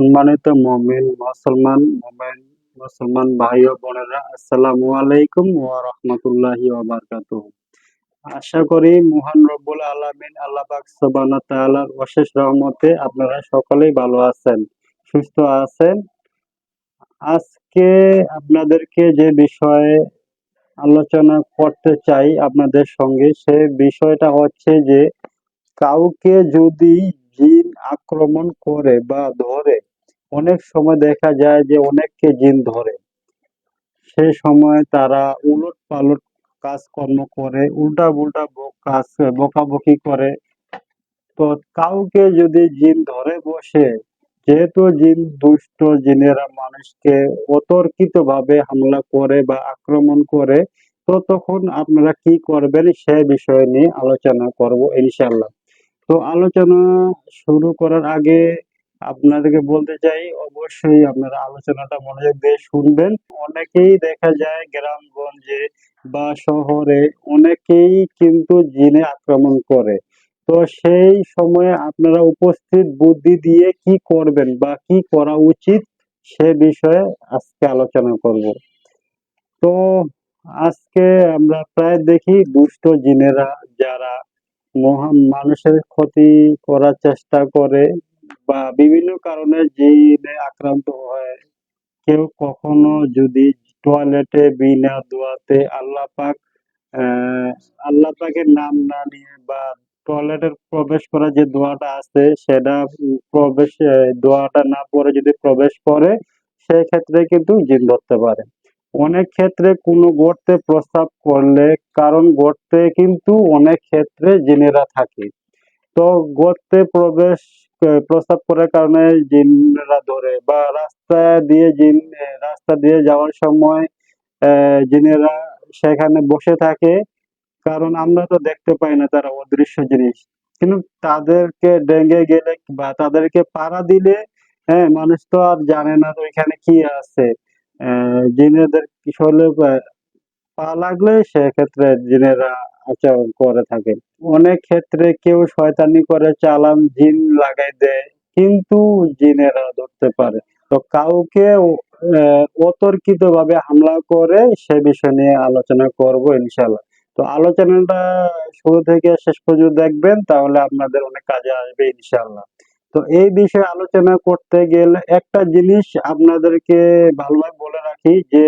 সম্মানিত মমিন মুসলমান, মোমেন মুসলমান ভাই ও বোনেরা, আসসালামু আলাইকুম ওয়া রাহমাতুল্লাহি ওয়া বারাকাতুহু। আশা করি মহান রব্বুল আলামিন আল্লাহ পাক সুবহানাহু তাআলার অশেষ রহমতে আপনারা সকলেই ভালো আছেন, সুস্থ আছেন। আজকে আপনাদেরকে যে বিষয়ে আলোচনা করতে চাই আপনাদের সঙ্গে, সে বিষয়টা হচ্ছে যে কাউকে যদি জিন আক্রমণ করে বা ধরে অনেক সময় দেখা যায় যে অনেককে জিন ধরে। সে সময় তারা উলট পালট কাজকর্ম করে উল্টা উল্টা কাজ, বকাবকি করে। তো কাউকে যদি জিন ধরে বসে, যেহেতু জিন দুষ্ট জিনেরা মানুষকে অতর্কিত ভাবে হামলা করে বা আক্রমণ করে, তো তখন আপনারা কি করবেন সে বিষয় নিয়ে আলোচনা করব ইনশাল্লাহ তো আলোচনা শুরু করার আগে আপনাদেরকে বলতে চাই, অবশ্যই আপনারা আলোচনাটা মনোযোগ দিয়ে শুনবেন। অনেকেই দেখা যায় গ্রামগঞ্জে বা শহরে অনেকেই কিন্তু জিনে আক্রমণ করে। তো সেই সময়ে আপনারা উপস্থিত বুদ্ধি দিয়ে কি করবেন বা কি করা উচিত সে বিষয়ে আজকে আলোচনা করব। তো আজকে আমরা প্রায় দেখি দুষ্ট জিনেরা যারা মহা মানুষের ক্ষতি করার চেষ্টা করে বা বিভিন্ন কারণে জিনে আক্রান্ত হয়, কেউ কখনো যদি টয়লেটে বিনা দোয়াতে আল্লাহ পাক আল্লাহ পাকের নাম না নিয়ে বা টয়লেটের প্রবেশ করা যে দোয়াটা আছে, সেটা প্রবেশ দোয়াটা না পরে যদি প্রবেশ করে, সেই ক্ষেত্রে কিন্তু জিন ধরতে পারে। অনেক ক্ষেত্রে কোনো গর্তে প্রস্তাব করলে, কারণ গর্তে কিন্তু অনেক ক্ষেত্রে জিনেরা থাকে। তো গর্তে প্রবেশ প্রস্তাব করার কারণে জিনরা ধরে বা রাস্তা দিয়ে জিন, রাস্তা দিয়ে যাওয়ার সময় জিনেরা সেখানে বসে থাকে। কারণ আমরা তো দেখতে পাই না তারা অদৃশ্য জিনিস। কিন্তু তাদেরকে ডেঙ্গে গেলে বা তাদেরকে পাড়া দিলে হ্যাঁ মানুষ তো আর জানে না তো এখানে কি আছে। আহ, জিনেদের শরীরে পা লাগলে সেক্ষেত্রে জিনেরা আচরণ করে থাকে। অনেক ক্ষেত্রে কেউ শয়তানি করে, চালান, জিন লাগাই দেয়, কিন্তু জিনেরা ধরতে পারে। তো কাউকে অতর্কিত ভাবে হামলা করে সে বিষয় নিয়ে আলোচনা করব ইনশাল্লাহ তো আলোচনাটা শুরু থেকে শেষ পর্যন্ত দেখবেন, তাহলে আপনাদের অনেক কাজে আসবে ইনশাল্লাহ তো এই বিষয়ে আলোচনা করতে গেলে একটা জিনিস আপনাদেরকে ভালোভাবে বলে রাখি যে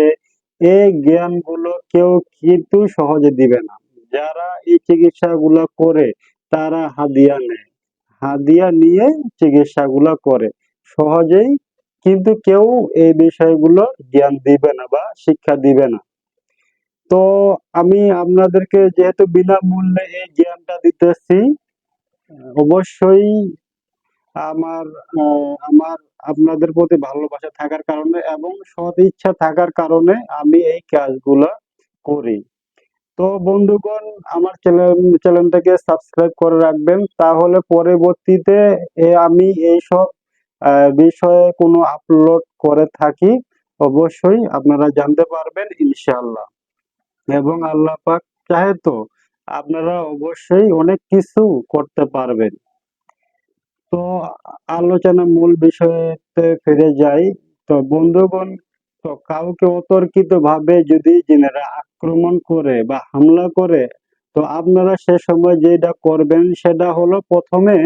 এই জ্ঞানগুলো কেউ কিন্তু সহজে দিবে না। যারা এই চিকিৎসাগুলো করে, তারা হাদিয়া নেয়। হাদিয়া নিয়ে চিকিৎসাগুলো করে। সহজেই কিন্তু কেউ এই বিষয়গুলো জ্ঞান দিবে না বা শিক্ষা দিবে না। তো আমি আপনাদেরকে যেহেতু বিনামূল্যে এই জ্ঞানটা দিতেছি, অবশ্যই আমার আমার আপনাদের প্রতি ভালোবাসা থাকার কারণে এবং সৎ ইচ্ছা থাকার কারণে আমি এই কাজগুলো করি। তো বন্ধুগণ আমার চ্যানেল চ্যানেলটাকে সাবস্ক্রাইব করে রাখবেন তাহলে পরবর্তীতে আমি এইসব বিষয়ে কোনো আপলোড করে থাকি অবশ্যই আপনারা জানতে পারবেন ইনশাআল্লাহ। এবং আল্লাহ পাক চাহে তো আপনারা অবশ্যই অনেক কিছু করতে পারবেন। তো আলোচনা মূল বিষয়তে ফিরে যাই। তো বন্ধুগণ, তো কাউকে অতর্কিত ভাবে যদি জিনেরা আক্রমণ করে বা হামলা করে, তো আপনারা সে সময় যেটা করবেন সেটা হলো প্রথমে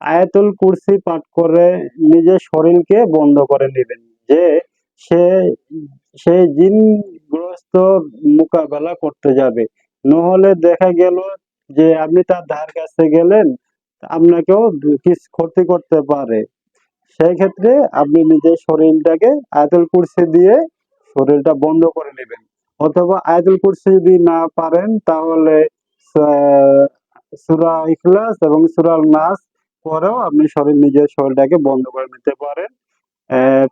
আয়াতুল কুরসি পাঠ করে নিজের শরীরকে বন্ধ করে নেবেন। যে সে সেই জিনগ্রস্ত মোকাবেলা করতে যাবে। নহলে দেখা গেল যে আপনি তার ধার কাছে গেলেন আপনাকেও কিছু ক্ষতি করতে পারে। সেই ক্ষেত্রে আপনি নিজের শরীরটাকে আয়তুল কুরসি দিয়ে শরীরটা বন্ধ করে নেবেন। অথবা আয়তুল কুরসি যদি না পারেন, তাহলে সুরা ইখলাস এবং সুরাল নাস পরেও আপনি শরীর, নিজের শরীরটাকে বন্ধ করে নিতে পারেন।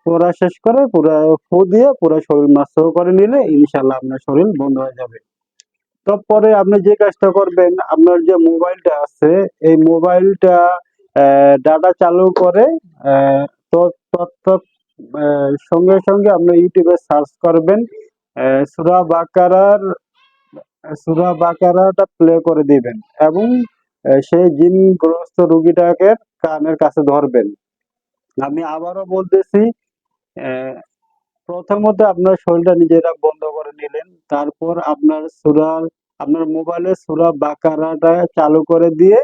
পুরা শেষ করে পুরা ফু দিয়ে পুরো শরীর নষ্ট করে নিলে ইনশাল্লাহ আপনার শরীর বন্ধ হয়ে যাবে। তারপরে আপনি যে কাজটা করবেন, আপনার যে মোবাইলটা আছে, এই মোবাইলটা ডাটা চালু করে সঙ্গে সঙ্গে আপনি ইউটিউবে সার্চ করবেন সুরা বাকারার, সুরা বাকারাটা প্লে করে দিবেন এবং সেই জিনগ্রস্ত রুগীটাকে কানের কাছে ধরবেন। আমি আবারও বলতেছি প্রথমত আপনার শরীরটা নিজেরা বন্ধ নিলেন। তারপর আপনার সুরার আপনার মোবাইলে সুরা বাকারাটা চালু করে দিয়ে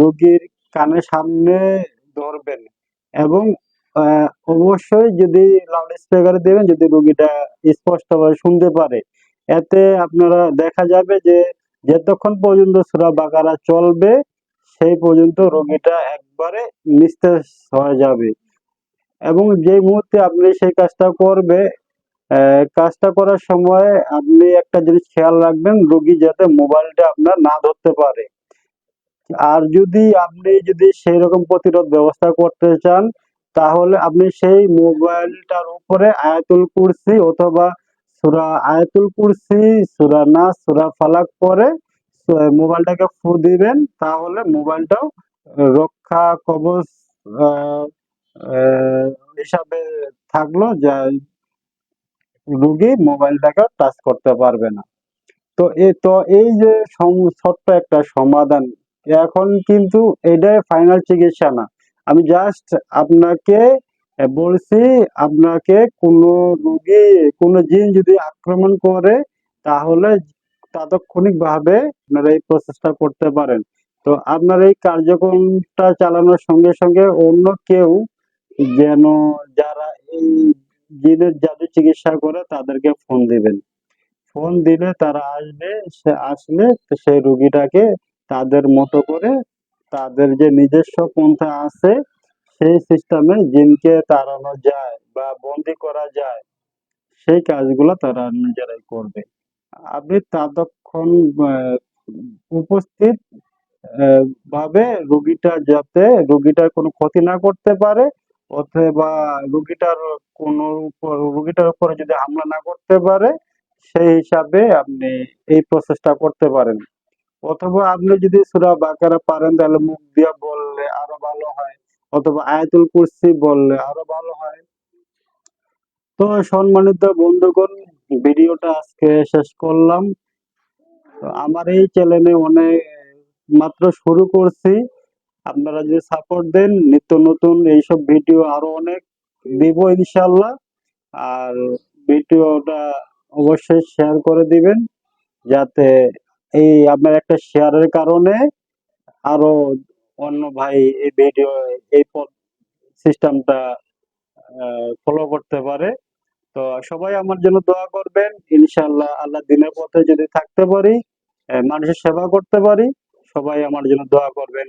রোগীর কানের সামনে ধরবেন। এবং অবশ্যই যদি লাউড স্পিকারে দেবেন, যদি রোগীটা স্পষ্টভাবে শুনতে পারে, এতে আপনারা দেখা যাবে যে যতক্ষণ পর্যন্ত সুরা বাকারা চলবে, সেই পর্যন্ত রোগীটা একবারে নিস্তেজ হয়ে যাবে। এবং যে মুহূর্তে আপনি সেই কাজটা করবে কাজটা করার সময় আপনি একটা জিনিস খেয়াল রাখবেন, রোগী যাতে মোবাইলটা আপনার না ধরতে পারে। আর যদি আপনি যদি সেই রকম প্রতিরোধ ব্যবস্থা করতে চান, তাহলে আপনি সেই মোবাইলটার উপরে আয়াতুল কুরসি অথবা সূরা আয়াতুল কুরসি, সূরা না সূরা ফালাক পরে মোবাইলটাকে ফু দিবেন, তাহলে মোবাইলটাও রক্ষা কবচ হিসাবে থাকল, যা রোগী মোবাইলটাকে টাচ করতে পারবে না। তো এ, তো এই যে ছোট্ট একটা সমাধান, এখন কিন্তু এটাই ফাইনাল চিকিৎসা না। আমি জাস্ট আপনাকে বলছি, আপনাকে কোনো রোগী, কোনো জিন যদি আক্রমণ করে, তাহলে তাৎক্ষণিক ভাবে আপনারা এই প্রসেসটা করতে পারেন। তো আপনার এই কার্যক্রমটা চালানোর সঙ্গে সঙ্গে অন্য কেউ যেন যারা এই জিনের চিকিৎসা করে তাদেরকে ফোন দিবেন। ফোন দিলে তারা আসবে, সে আসলে সেই রুগীটাকে তাদের মতো করে তাদের যে নিজস্ব পন্থা আছে, সেই সিস্টেমে জিনকে তাড়ানো যায় বা বন্দি করা যায়, সেই কাজগুলো তারা নিজেরাই করবে। আপনি ততক্ষণ উপস্থিত ভাবে রুগীটা যাতে রোগীটার কোনো ক্ষতি না করতে পারে অথবা রুগীটার কোনো রোগীটার উপরে যদি হামলা না করতে পারে, সেই হিসাবে আপনি এই প্রসেসটা করতে পারেন। অথবা আপনি যদি সূরা বাকারা পারেন, তাহলে মুখ দিয়ে বললে আরও ভালো হয়। অথবা আয়াতুল কুরসি বললে আরও ভালো হয়। তো সম্মানিত বন্ধুগণ, ভিডিওটা আজকে শেষ করলাম। আমার এই চ্যানেলে অনেক মাত্র শুরু করছি। আপনারা যদি সাপোর্ট দেন, নিত্য নতুন এইসব ভিডিও আরও অনেক দিব ইনশাল্লাহ আর ভিডিওটা অবশ্যই শেয়ার করে দিবেন, যাতে এই আপনার একটা শেয়ারের কারণে আরও অন্য ভাই এই ভিডিও এই সিস্টেমটা ফলো করতে পারে। তো সবাই আমার জন্য দোয়া করবেন ইনশাল্লাহ আল্লাহ দিনের পথে যদি থাকতে পারি মানুষের সেবা করতে পারি, সবাই আমার জন্য দোয়া করবেন।